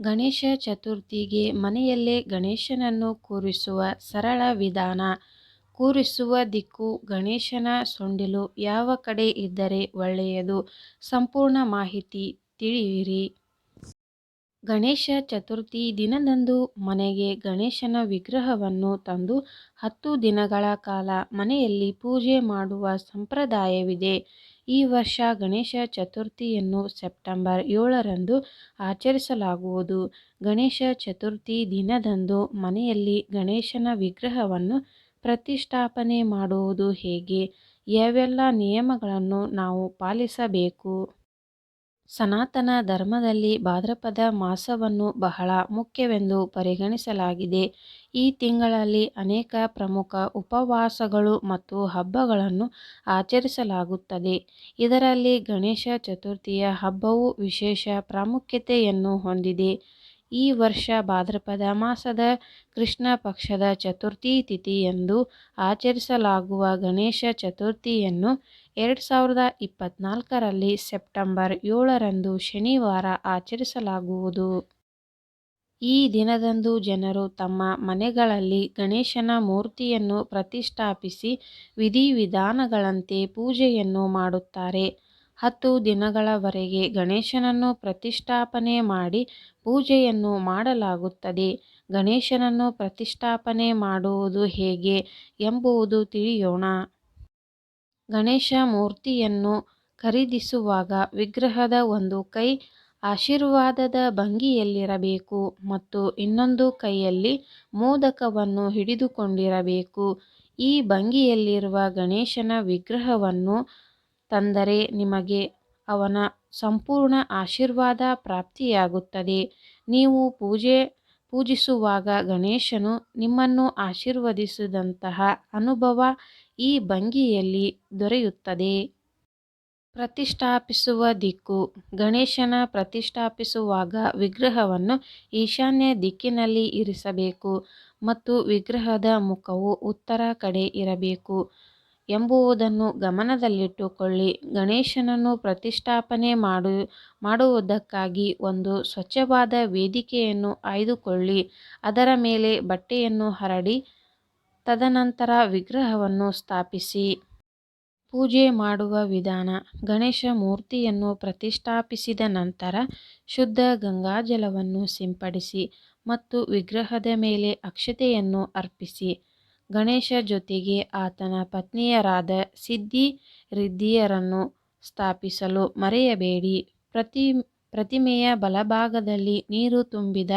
ಗಣೇಶ ಚತುರ್ಥಿಗೆ ಮನೆಯಲ್ಲೇ ಗಣೇಶನನ್ನು ಕೂರಿಸುವ ಸರಳ ವಿಧಾನ. ಕೂರಿಸುವ ದಿಕ್ಕು ಗಣೇಶನ ಸೊಂಡಿಲು ಯಾವ ಕಡೆ ಇದ್ದರೆ ಒಳ್ಳೆಯದು? ಸಂಪೂರ್ಣ ಮಾಹಿತಿ ತಿಳಿಯಿರಿ. ಗಣೇಶ ಚತುರ್ಥಿ ದಿನದಂದು ಮನೆಗೆ ಗಣೇಶನ ವಿಗ್ರಹವನ್ನು ತಂದು ಹತ್ತು ದಿನಗಳ ಕಾಲ ಮನೆಯಲ್ಲಿ ಪೂಜೆ ಮಾಡುವ ಸಂಪ್ರದಾಯವಿದೆ. ಈ ವರ್ಷ ಗಣೇಶ ಚತುರ್ಥಿಯನ್ನು ಸೆಪ್ಟೆಂಬರ್ ಏಳರಂದು ಆಚರಿಸಲಾಗುವುದು. ಗಣೇಶ ಚತುರ್ಥಿ ದಿನದಂದು ಮನೆಯಲ್ಲಿ ಗಣೇಶನ ವಿಗ್ರಹವನ್ನು ಪ್ರತಿಷ್ಠಾಪನೆ ಮಾಡುವುದು ಹೇಗೆ? ಯಾವೆಲ್ಲ ನಿಯಮಗಳನ್ನು ನಾವು ಪಾಲಿಸಬೇಕು? ಸನಾತನ ಧರ್ಮದಲ್ಲಿ ಭಾದ್ರಪದ ಮಾಸವನ್ನು ಬಹಳ ಮುಖ್ಯವೆಂದು ಪರಿಗಣಿಸಲಾಗಿದೆ. ಈ ತಿಂಗಳಲ್ಲಿ ಅನೇಕ ಪ್ರಮುಖ ಉಪವಾಸಗಳು ಮತ್ತು ಹಬ್ಬಗಳನ್ನು ಆಚರಿಸಲಾಗುತ್ತದೆ. ಇದರಲ್ಲಿ ಗಣೇಶ ಚತುರ್ಥಿಯ ಹಬ್ಬವು ವಿಶೇಷ ಪ್ರಾಮುಖ್ಯತೆಯನ್ನು ಹೊಂದಿದೆ. ಈ ವರ್ಷ ಭಾದ್ರಪದ ಮಾಸದ ಕೃಷ್ಣ ಪಕ್ಷದ ಚತುರ್ಥಿ ತಿಥಿಯಂದು ಆಚರಿಸಲಾಗುವ ಗಣೇಶ ಚತುರ್ಥಿಯನ್ನು ಎರಡು ಸಾವಿರದ ಇಪ್ಪತ್ನಾಲ್ಕರಲ್ಲಿ ಸೆಪ್ಟೆಂಬರ್ ಏಳರಂದು ಶನಿವಾರ ಆಚರಿಸಲಾಗುವುದು. ಈ ದಿನದಂದು ಜನರು ತಮ್ಮ ಮನೆಗಳಲ್ಲಿ ಗಣೇಶನ ಮೂರ್ತಿಯನ್ನು ಪ್ರತಿಷ್ಠಾಪಿಸಿ ವಿಧಿವಿಧಾನಗಳಂತೆ ಪೂಜೆಯನ್ನು ಮಾಡುತ್ತಾರೆ. ಹತ್ತು ದಿನಗಳವರೆಗೆ ಗಣೇಶನನ್ನು ಪ್ರತಿಷ್ಠಾಪನೆ ಮಾಡಿ ಪೂಜೆಯನ್ನು ಮಾಡಲಾಗುತ್ತದೆ. ಗಣೇಶನನ್ನು ಪ್ರತಿಷ್ಠಾಪನೆ ಮಾಡುವುದು ಹೇಗೆ ಎಂಬುವುದು ತಿಳಿಯೋಣ. ಗಣೇಶ ಮೂರ್ತಿಯನ್ನು ಖರೀದಿಸುವಾಗ ವಿಗ್ರಹದ ಒಂದು ಕೈ ಆಶೀರ್ವಾದದ ಭಂಗಿಯಲ್ಲಿರಬೇಕು ಮತ್ತು ಇನ್ನೊಂದು ಕೈಯಲ್ಲಿ ಮೋದಕವನ್ನು ಹಿಡಿದುಕೊಂಡಿರಬೇಕು. ಈ ಭಂಗಿಯಲ್ಲಿರುವ ಗಣೇಶನ ವಿಗ್ರಹವನ್ನು ತಂದರೆ ನಿಮಗೆ ಅವನ ಸಂಪೂರ್ಣ ಆಶೀರ್ವಾದ ಪ್ರಾಪ್ತಿಯಾಗುತ್ತದೆ. ನೀವು ಪೂಜೆ ಪೂಜಿಸುವಾಗ ಗಣೇಶನು ನಿಮ್ಮನ್ನು ಆಶೀರ್ವದಿಸಿದಂತಹ ಅನುಭವ ಈ ಭಂಗಿಯಲ್ಲಿ ದೊರೆಯುತ್ತದೆ. ಪ್ರತಿಷ್ಠಾಪಿಸುವ ದಿಕ್ಕು. ಗಣೇಶನ ಪ್ರತಿಷ್ಠಾಪಿಸುವಾಗ ವಿಗ್ರಹವನ್ನು ಈಶಾನ್ಯ ದಿಕ್ಕಿನಲ್ಲಿ ಇರಿಸಬೇಕು ಮತ್ತು ವಿಗ್ರಹದ ಮುಖವು ಉತ್ತರ ಕಡೆ ಇರಬೇಕು. ಎಂಬುದನ್ನು ಗಮನದಲ್ಲಿಟ್ಟುಕೊಳ್ಳಿ. ಗಣೇಶನನ್ನು ಪ್ರತಿಷ್ಠಾಪನೆ ಮಾಡು, ಮಾಡುವುದಕ್ಕಾಗಿ ಒಂದು ಸ್ವಚ್ಛವಾದ ವೇದಿಕೆಯನ್ನು ಆಯ್ದುಕೊಳ್ಳಿ. ಅದರ ಮೇಲೆ ಬಟ್ಟೆಯನ್ನು ಹರಡಿ, ತದನಂತರ ವಿಗ್ರಹವನ್ನು ಸ್ಥಾಪಿಸಿ. ಪೂಜೆ ಮಾಡುವ ವಿಧಾನ. ಗಣೇಶ ಮೂರ್ತಿಯನ್ನು ಪ್ರತಿಷ್ಠಾಪಿಸಿದ ನಂತರ ಶುದ್ಧ ಗಂಗಾಜಲವನ್ನು ಸಿಂಪಡಿಸಿ ಮತ್ತು ವಿಗ್ರಹದ ಮೇಲೆ ಅಕ್ಷತೆಯನ್ನು ಅರ್ಪಿಸಿ. ಗಣೇಶ ಜೊತೆಗೆ ಆತನ ಪತ್ನಿಯರಾದ ಸಿದ್ಧಿ ರಿದ್ಧಿಯರನ್ನು ಸ್ಥಾಪಿಸಲು ಮರೆಯಬೇಡಿ. ಪ್ರತಿ, ಪ್ರತಿಮೆಯ ಬಲಭಾಗದಲ್ಲಿ ನೀರು ತುಂಬಿದ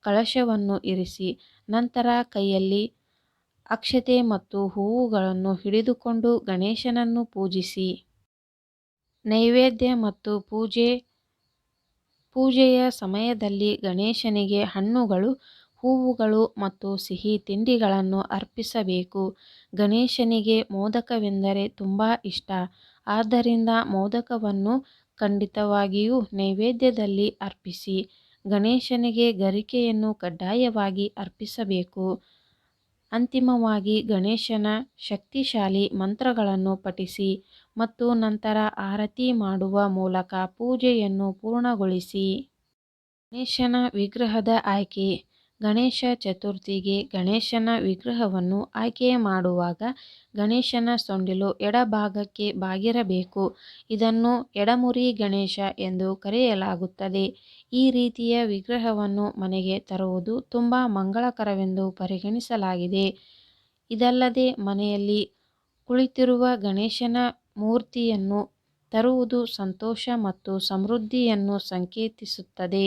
ಕಳಶವನ್ನು ಇರಿಸಿ, ನಂತರ ಕೈಯಲ್ಲಿ ಅಕ್ಷತೆ ಮತ್ತು ಹೂವುಗಳನ್ನು ಹಿಡಿದುಕೊಂಡು ಗಣೇಶನನ್ನು ಪೂಜಿಸಿ. ನೈವೇದ್ಯ ಮತ್ತು ಪೂಜೆ, ಪೂಜೆಯ ಸಮಯದಲ್ಲಿ ಗಣೇಶನಿಗೆ ಹಣ್ಣುಗಳು ಹೂವುಗಳು ಮತ್ತು ಸಿಹಿ ತಿಂಡಿಗಳನ್ನು ಅರ್ಪಿಸಬೇಕು. ಗಣೇಶನಿಗೆ ಮೋದಕವೆಂದರೆ ತುಂಬ ಇಷ್ಟ. ಆದ್ದರಿಂದ ಮೋದಕವನ್ನು ಖಂಡಿತವಾಗಿಯೂ ನೈವೇದ್ಯದಲ್ಲಿ ಅರ್ಪಿಸಿ, ಗಣೇಶನಿಗೆ ಗರಿಕೆಯನ್ನು ಕಡ್ಡಾಯವಾಗಿ ಅರ್ಪಿಸಬೇಕು. ಅಂತಿಮವಾಗಿ ಗಣೇಶನ ಶಕ್ತಿಶಾಲಿ ಮಂತ್ರಗಳನ್ನು ಪಠಿಸಿ ಮತ್ತು ನಂತರ ಆರತಿ ಮಾಡುವ ಮೂಲಕ ಪೂಜೆಯನ್ನು ಪೂರ್ಣಗೊಳಿಸಿ. ಗಣೇಶನ ವಿಗ್ರಹದ ಆಯ್ಕೆ. ಗಣೇಶ ಚತುರ್ಥಿಗೆ ಗಣೇಶನ ವಿಗ್ರಹವನ್ನು ಆಯ್ಕೆ ಮಾಡುವಾಗ ಗಣೇಶನ ಸೊಂಡಿಲು ಎಡಭಾಗಕ್ಕೆ ಬಾಗಿರಬೇಕು. ಇದನ್ನು ಎಡಮುರಿ ಗಣೇಶ ಎಂದು ಕರೆಯಲಾಗುತ್ತದೆ. ಈ ರೀತಿಯ ವಿಗ್ರಹವನ್ನು ಮನೆಗೆ ತರುವುದು ತುಂಬ ಮಂಗಳಕರವೆಂದು ಪರಿಗಣಿಸಲಾಗಿದೆ. ಇದಲ್ಲದೆ ಮನೆಯಲ್ಲಿ ಕುಳಿತಿರುವ ಗಣೇಶನ ಮೂರ್ತಿಯನ್ನು ತರುವುದು ಸಂತೋಷ ಮತ್ತು ಸಮೃದ್ಧಿಯನ್ನು ಸಂಕೇತಿಸುತ್ತದೆ.